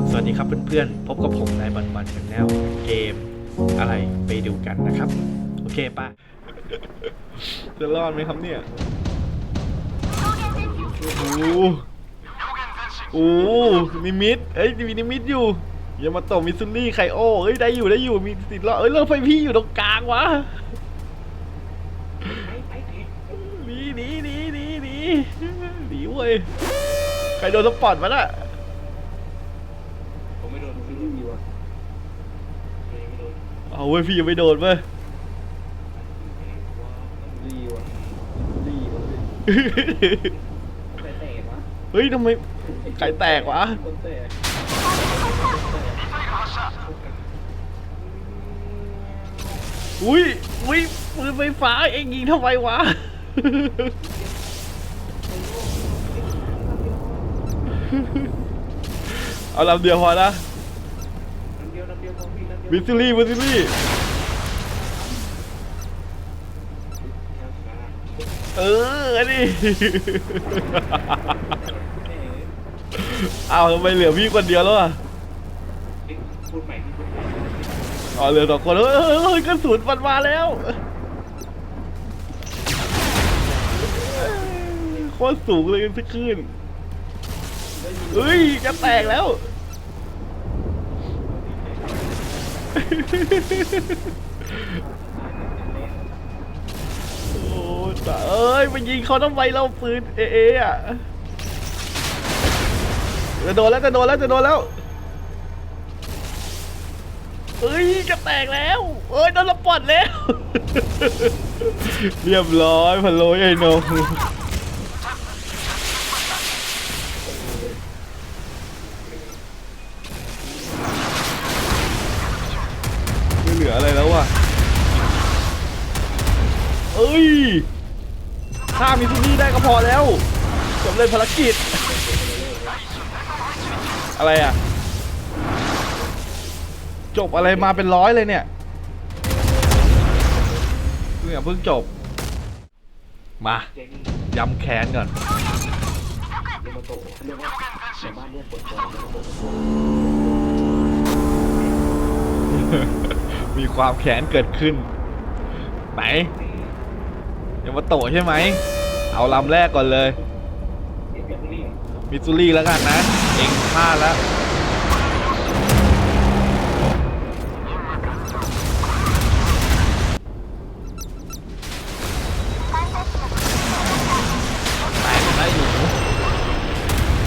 บสวัสดีครับเพื่อนๆ พบกับผมนายบันบันชแนลเกมอะไรไปดูกันนะครับ โอเคป่ะ จะรอดไหมครับเนี่ย โอ้โหโอ้โหนิมิตเอ้ยมีนิมิตอยู่อย่ามาโตะมิซุนี่ไคโอเอ้ยได้อยู่ได้อยู่มีติดรอดเอ้ยเลิกไฟพี่อยู่ตรงกลางวะหนีหนีหนีหนีหนีหนีเว้ยใครโดนสปอร์ตมาน่ะ ผมไม่โดนผมไม่โดนดีว่ะไม่โดน เอาเว้ยพี่ยังไม่โดนเว้ยดีว่ะดีว่ะใครแตกวะเฮ้ยทำไมไข่แตกวะคนแตกอุ้ยอุ้ยปืนไฟฟ้าเองยิงทำไมวะเอาลำเดียวพอนะ น้ำเดียวน้ำเดีย วิซิลี่วิซิลี่เอออันนี้ เอาทำไมเหลือพี่คนเดียวแล้วอะพูดใหม่ที่พูดใหม่อ๋อเหลือสองคนเฮ้ยเฮ้ยเฮ้ยกระสุนมันมาแล้วโคตรสูงเลยสักขึ้นเฮ้ยจะแตกแล้ว โอ้ตายเอ้ยมันยิงเขาทำไมเราปืนเอเออะจะโดนแล้วจะโดนแล้วจะโดนแล้วเอ้ยจะแตกแล้ว เอ้ยโดนระปอดแล้ว เรียบร้อยพะโล้ไอ้นง ถ้ามีที่นี่ได้ก็พอแล้วสำเร็จภารกิจ อะไรอะ จบอะไรมาเป็นร้อยเลยเนี่ยเพิ่งเพิ่งจบ มายำแค้นก่อนมีความแค้นเกิดขึ้น ไหนยังมาโตใช่ไหม เอาลำแรกก่อนเลย มิซูรีแล้วกันนะ เองพลาดแล้วแตกได้หนู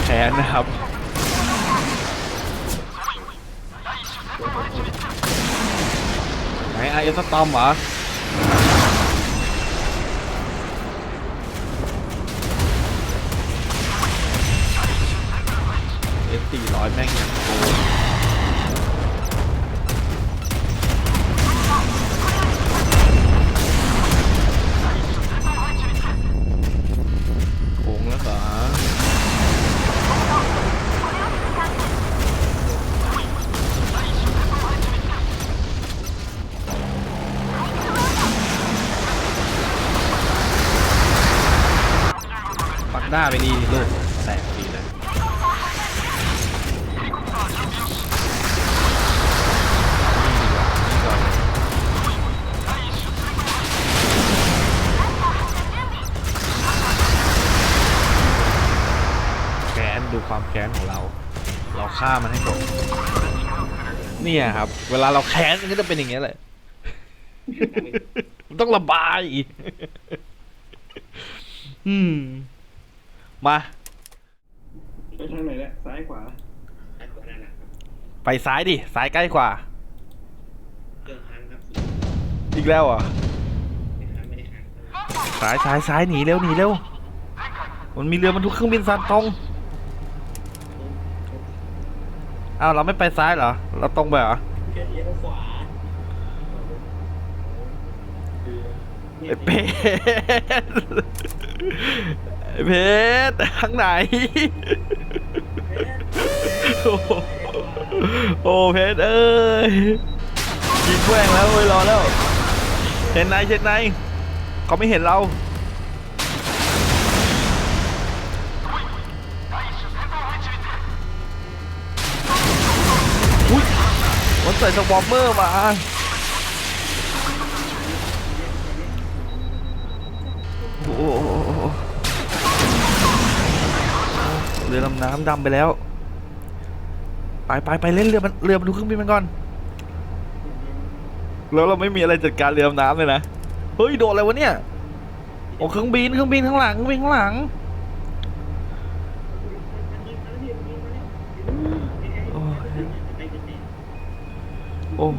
แค้นนะครับไหนไอเอสตอมเหรอ อสสี่ร้อยแม่งอย่างโกงโกงแล้วเหรอปักหน้าไปดีลูก เนี่ยครับ เวลาเราแค้นมันก็จะเป็นอย่างเงี้ยแหละ มันต้องระบาย อืม มา ไปทางไหนเนี่ยซ้ายขวาซ้ายขวานั่นนะครับไปซ้ายดิ ซ้ายใกล้กว่าเครื่องค้างครับอีกแล้วเหรอะ ไม่ค้างไม่ได้ค้างซ้ายซ้ายซ้ายหนีเร็วหนีเร็ว มันมีเรือบรรทุกเครื่องบินซันตรง อ้าวเราไม่ไปซ้ายเหรอ เราตรงไปเหรอเลี้ยวขวาไอ้เพชรไอ้เพชรทางไหนโอ้โหโอ้เพชรเอ้ยยิงแกว้งแล้วเว้ยรอแล้ว เห็นไหนเช็ดไหนเขาไม่เห็นเรา ส่สวอมเมอร์มาโอ้โหเรือลำน้ำดำไปแล้ว ไปไปไปเล่นเรือมันเรือบรรทุกเครื่องบินมันก่อน แล้วเราไม่มีอะไรจัดการเรือดำน้ำเลยนะ เฮ้ย โดนอะไรวะเนี่ย โอ้เครื่องบินเครื่องบินข้างหลังเครื่องบินข้างหลัง โอ้ยโอ้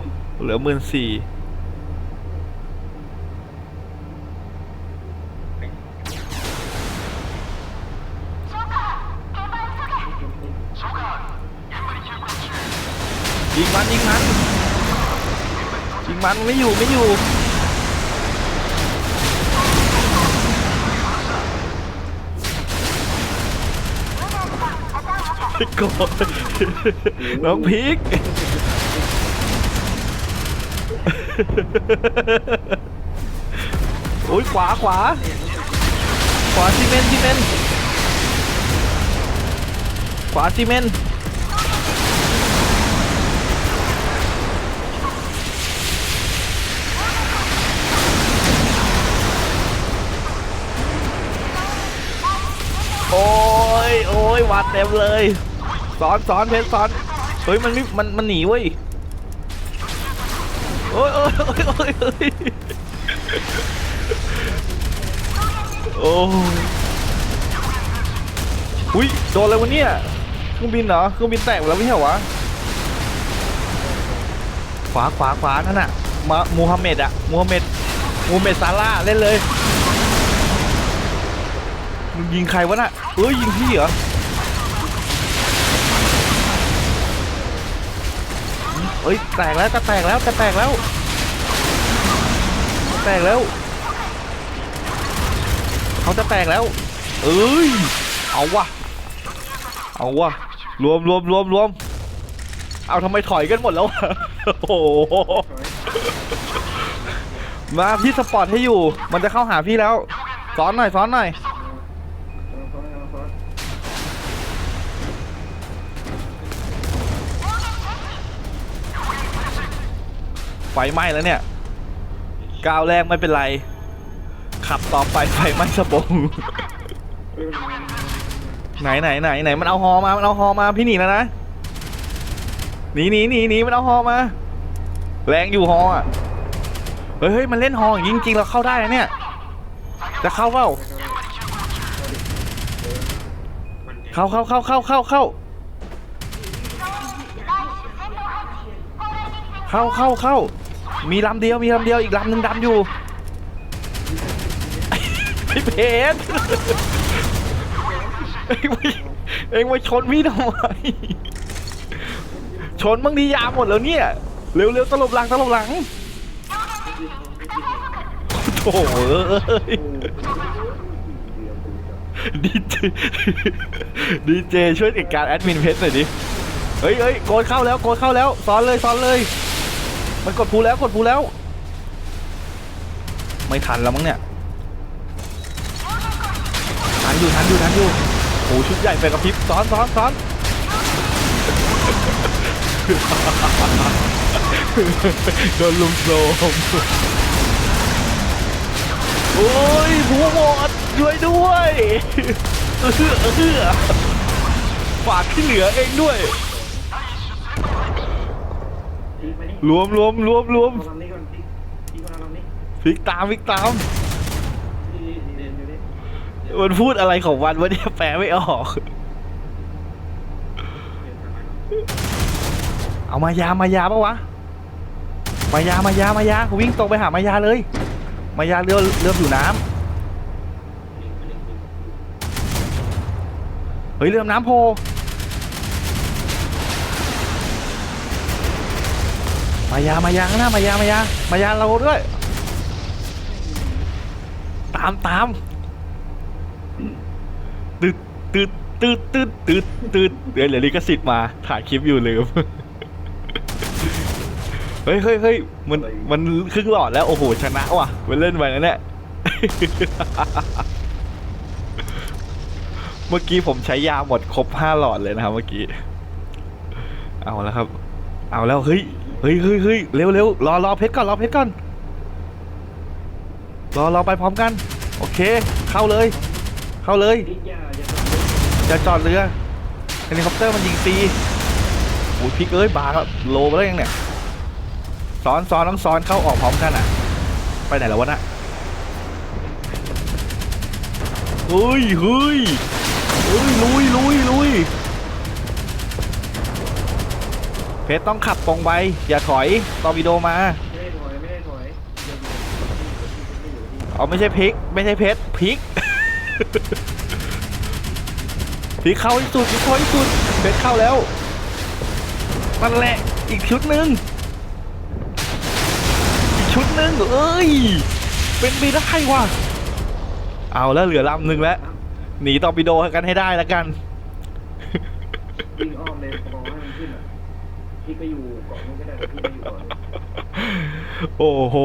เหลือหมื่นสี่ยิงมันยิงมันยิงมันไม่อยู่ไม่อยู่โกรธน้องพีก โอ้ยขวาขวา ขวาซีเมนซีเมนขวาซีเมนโอ้ยโอ้ยวัดเต็มเลย สอนสอนเพชรสอน เฮ้ย มันไม่มัน มันหนีเว้ย โอ้ยโอ้ยโอ้ยโอ้ยโอ้ยอุ้ยโดนอะไรวะเนี่ยเครื่องบินเหรอเครื่องบินแตกหมดแล้วไม่ใช่เหรอวะขวาขวาขวานั่นน่ะมามูฮัมเหม็ดอะมูฮัมเหม็ดมูฮัมเหม็ดซาร่าเล่นเลยมึงยิงใครวะน่ะเอ้ยยิงพี่เหรอ เอ้ยแตกแล้วจะแตกแล้วจะแตกแล้วแตกแล้ว เขาจะแตกแล้ว เอ้ย เอาวะเอาวะรวมรวมรวมรวมเอาทำไมถอยกันหมดแล้วโอ้โหมาพี่สปอร์ตให้อยู่ มันจะเข้าหาพี่แล้วซ้อนหน่อยซ้อนหน่อย ไฟไหม้แล้วเนี่ยก้าวแรกไม่เป็นไร ขับต่อไปไฟไหม้สะบงไหนไหนไหนไหนมันเอาฮอมา มันเอาฮอมาพี่หนีแล้วนะหนีหนีหนีหนีมันเอาฮอมา แรงอยู่ฮออะเฮ้ยเฮ้ยมันเล่นฮออย่างจริงเราเข้าได้นะเนี่ยจะเข้าเปล่าเข้าเข้าเข้าเข้าเข้าเข้าเข้าเข้าเข้า มีลำเดียวมีลำเดียวอีกลำหนึ่งดำอยู่ไอ้เพชรเอ็งมาชนพี่ทำไมชนบางทียาหมดแล้วเนี่ย เร็วเร็วตลบหลังตลบหลังโถ่เอ้ยดีเจดีเจช่วยจัดการแอดมินเพชรหน่อยดิเฮ้ยเฮ้ยโกดเข้าแล้วโกดเข้าแล้วซ้อนเลยซ้อนเลย มันกดพูแล้วกดพูแล้ว ไม่ทันแล้วมั้งเนี่ยทันอยู่ทันอยู่ทันอยู่โอ้ชุดใหญ่ไปกับพริบซ้อนซ้อนซ้อนโดนลุมโซมโอ้ยผู้หมดช่วยด้วยเออเออฝากที่เหลือเองด้วย รวมรวมรวมรวมลำนี้ก่อนพี่พี่มาลำนี้พลิกตามพลิกตามพี่เดินอยู่นี่มันพูดอะไรของวันวะเนี่ยแปลไม่ออกเอามายามายาปะวะ มายามายามายาวิ่งตรงไปหามายาเลย มายาเรือเรือผิวน้ำเฮ้ยเรือดำน้ำโพ มายามายาข้างหน้ามายามายามายาเราด้วย ตามตามตึดตึดตึดตึดตึดตึดเดี๋ยวเหลือลิขสิทธิ์มาถ่ายคลิปอยู่ลืมเฮ้ยเฮ้ยเฮ้ยมันมันครึ่งหลอดแล้วโอ้โหชนะว่ะมันเล่นไปแล้วเนี่ยเมื่อกี้ผมใช้ยาหมดครบห้าหลอดเลยนะครับเมื่อกี้ เอาแล้วครับ เอาแล้วเฮ้ย ฮ้ยเฮ้ยเฮ้ยเร็วเร็วรอรอเพชรก่อนรอเพชรก่อนรอรอไปพร้อมกัน โอเค เข้าเลย เข้าเลยพิกยาอย่าทำเยอะจะจอดเรือเฮลิคอปเตอร์มันยิงฟรีโอ้ยพี่เอ้ยบาร์ก็โลไปแล้วยังเนี่ยซ้อนซ้อนต้องซ้อนเข้าออกพร้อมกันอะ ไปไหนแล้ววะน่ะเฮ้ยเฮ้ยเฮ้ยลุยลุยลุย เพชรต้องขับตรงไป อย่าถอยตอร์ปิโดมา ไม่ได้ถอยไม่ได้ถอยเดี๋ยวไม่อยู่ที่เอาไม่ใช่พริก ไม่ใช่เพชรพริก พริกเข้าที่สุดพริกเข้าที่สุดเพชรเข้าแล้วนั่นแหละอีกชุดหนึ่งอีกชุดหนึ่งเอ้ย เป็นไปได้ว่ะเอาแล้วเหลือลำหนึ่งแล้วหนีตอร์ปิโดกันให้ได้แล้วกัน วิ่งอ้อมเลยมอให้มันขึ้นอะ พี่ก็อยู่เกาะนู้นก็ได้แต่พี่ก็อยู่เกาะนี้โอ้โห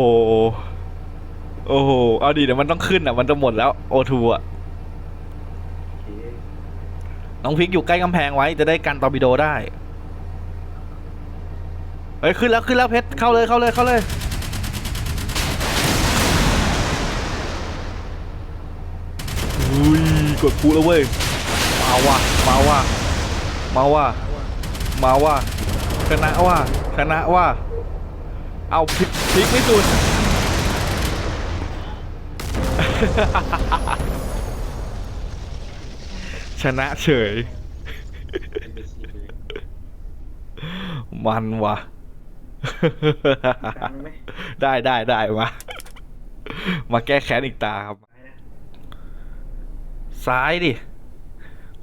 โอ้โห เอาดีเดี๋ยวมันต้องขึ้นอะ มันจะหมดแล้วโอทูอะ โอเคน้องพริกอยู่ใกล้กำแพงไว้จะได้กันตอร์ปิโดได้เฮ้ยขึ้นแล้วขึ้นแล้วเพชรเข้าเลยเข้าเลยเข้าเลย อุ้ยกดพูแล้วเว้ย มาว่ะมาว่ะมาว่ะมาว่ะ ชนะว่ะชนะว่ะเอาพลิกพลิกไม่สุดชนะเฉย มันวะได้ได้ได้มา มาแก้แค้นอีกตาครับ ซ้ายดิ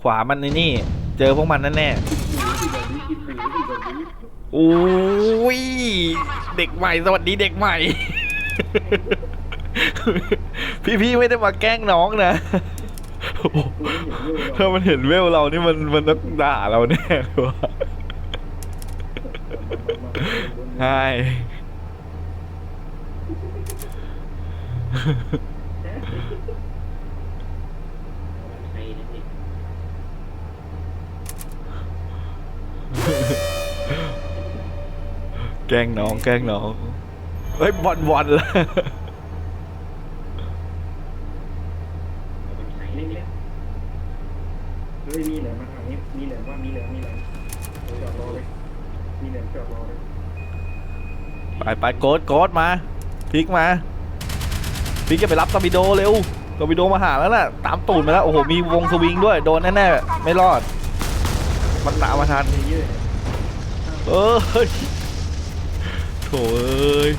ขวามันในนี่ เจอพวกมันแน่หมูที่แบบนี้กินหมูที่แบบนี้ ๆโอ้ยเด็กใหม่สวัสดีเด็กใหม่ พี่ๆไม่ได้มาแกล้งน้องนะถ้ามันเห็นเวลเรานี่มันมันต้องด่าเราแน่เลยว่ะใช่ แกล้งน้องแกล้งน้อง เฮ้ยบอลบอลละนี่เนี่ยเฮ้ยมีแหลมมาทางนี้ มีแหลมว่ามีแหลมมีแหลมเดี๋ยวจอดรอเลย มีแหลมจอดรอเลยไปไปโกดโกดมาพิกมาพิกจะไปรับตอร์ปิโดเร็วตอร์ปิโดมาหาแล้วน่ะตามตูดมาแล้วโอ้โหมีวงสวิงด้วยโดนแน่ๆไม่รอด มันตามมาทันเยอะเนี่ยเอ้ย โถเอ้ย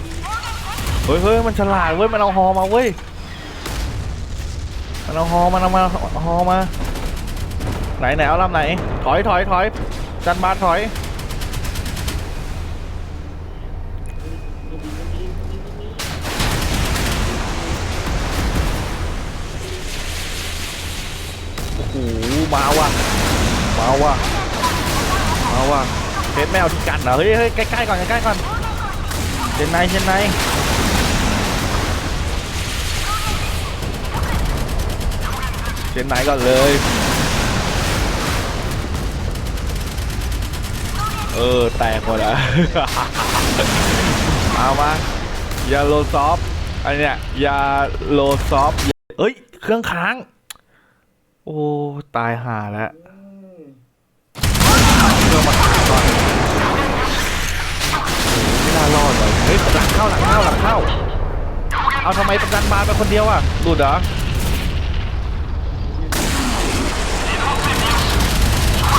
เฮ้ยเฮ้ยมันฉลาดเว้ยมันเอาฮอมาเว้ยมันเอาฮอมันเอามาฮอมาไหนไหนเอาลำไหน ถอยถอยถอยจันบาถอยโอ้โหมาว่ะมาว่ะมาว่ะเพชรแมวที่กันเหรอเฮ้ยเฮ้ยใกล้ๆก่อนใกล้ๆก่อน เชนไนเชนไนเชนไนก่อนเลย เออ แตกหมดอะเอามายาโลซอฟอันเนี้ยยาโลซอฟเอ้ย เครื่องค้าง โอ้ ตายห่าแล้ว เครื่องมาขายก่อนโอ้โหไม่น่ารอดเลย เฮ้ยหลังเข้าหลังเข้าหลังเข้า เอาทำไมประกันบานไปคนเดียวอะหลุดเหรอ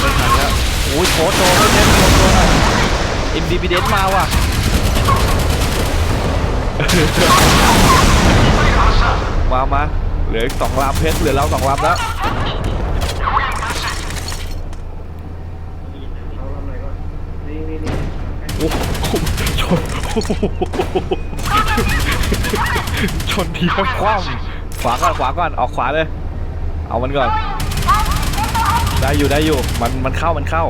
ไม่ทันแล้วโอ้ยโค้ดโดนไม่เล่นโค้ดโดนอะอินดีพีเดนมาว่ะมามาเหลืออีกสองลำเพชรเหลือเราสองลำแล้ว เอาลำไหนก่อนนี่นี่นี่ โอ้โหชน ชนทีแล้วคว่ำขวาก่อนขวาก่อนออกขวาเลย เอามันก่อน ได้อยู่ได้อยู่ มันมันเข้ามันเข้า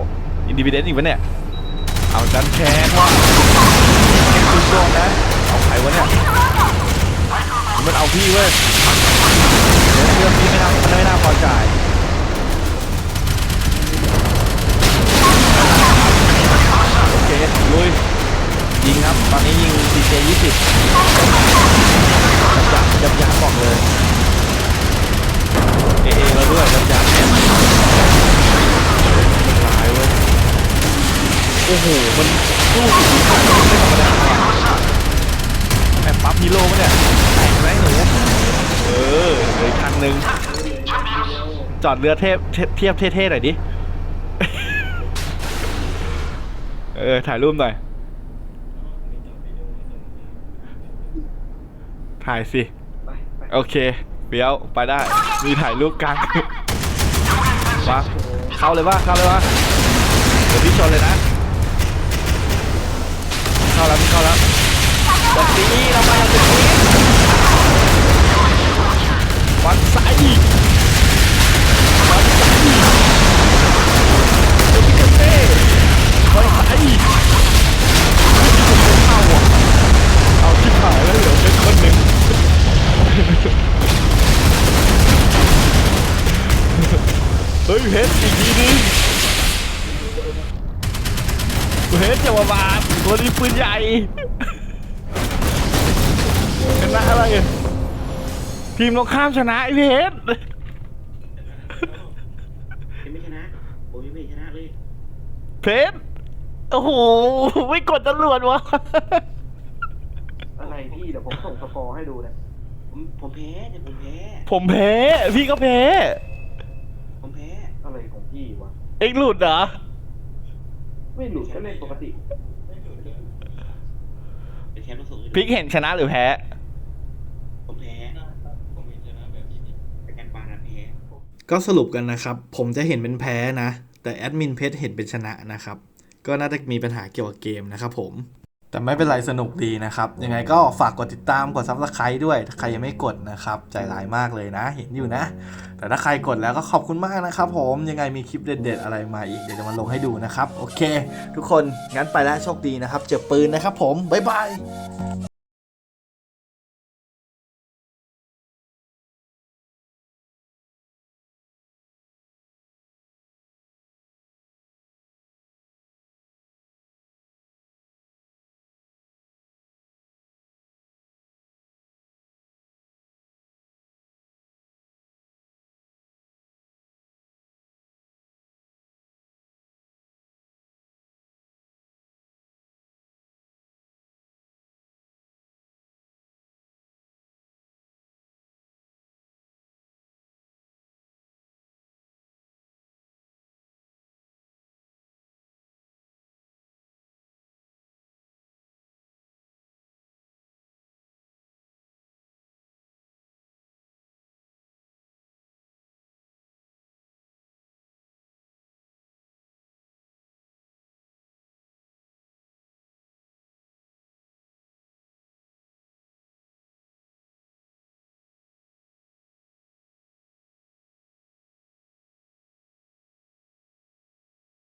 อินดิวิเดนต์อีกปะเนี่ย เอาจันแคนว่าเอ็นคุณโดนนะ เอาใครวะเนี่ย มันเอาพี่เว้ยเดี๋ยวเรื่องพี่ไม่น่ามันไม่น่าพอใจายโอเคลุยนี้ยิง CJ 20ยับยับยับบอกเลย เอเอเราด้วยยับยับเนี่ยมันร้ายเว้ย โอ้โห มันสู้สุดที่ขาดไม่ธรรมดาแอบปั๊บฮีโร่ปะเนี่ยแตกไหมหนูเออเหลยคันหนึ่งจอดเรือเทพเทเทียบเท่ๆหน่อยดิ เออ ถ่ายรูปหน่อย ถ่ายสิ ไปไปโอเคเบี้ยวไปได้ มีถ่ายรูปกลางมาเข้าเลยว่าเข้าเลยว่าเดี๋ยวพี่ชนเลยนะ เข้าแล้วพี่เข้าแล้วบันตีเรามาอย่างนี้วันใสวั เฮ้ยเพชรอีกทีนึงเพชรจะมาบาดตัวนี้ปืนใหญ่ชนะอะไรอะทีมตรงข้ามชนะไอ้เพชรยังไม่ชนะผมยังไม่ชนะเลยเพชรโอ้โหไม่กดตำรวจวะอะไรพี่เดี๋ยวผมส่งสกอร์ให้ดูนะผมผมแพ้แต่ผมแพ้ผมแพ้พี่ก็แพ้ผมแพ้ อะไรของพี่วะเอ็งหลุดเหรอ ไม่หลุดก็เล่นปกติเป็นแชมป์โลกสูงสุดพลิกเห็นชนะหรือแพ้ ผมแพ้ผมเห็นชนะแบบนี้เป็นการปานะแพ้ก็สรุปกันนะครับ ผมจะเห็นเป็นแพ้นะ แต่แอดมินเพจเห็นเป็นชนะนะครับ ก็น่าจะมีปัญหาเกี่ยวกับเกมนะครับผม แต่ไม่เป็นไรสนุกดีนะครับ ยังไงก็ฝากกดติดตามกดซับสไครต์ด้วยถ้าใครยังไม่กดนะครับใจร้ายมากเลยนะ เห็นอยู่นะ แต่ถ้าใครกดแล้วก็ขอบคุณมากนะครับผมยังไงมีคลิปเด็ดๆอะไรมาอีก เดี๋ยวจะมาลงให้ดูนะครับ โอเค ทุกคนงั้นไปแล้วโชคดีนะครับ เจอปืนนะครับผม บ๊ายบาย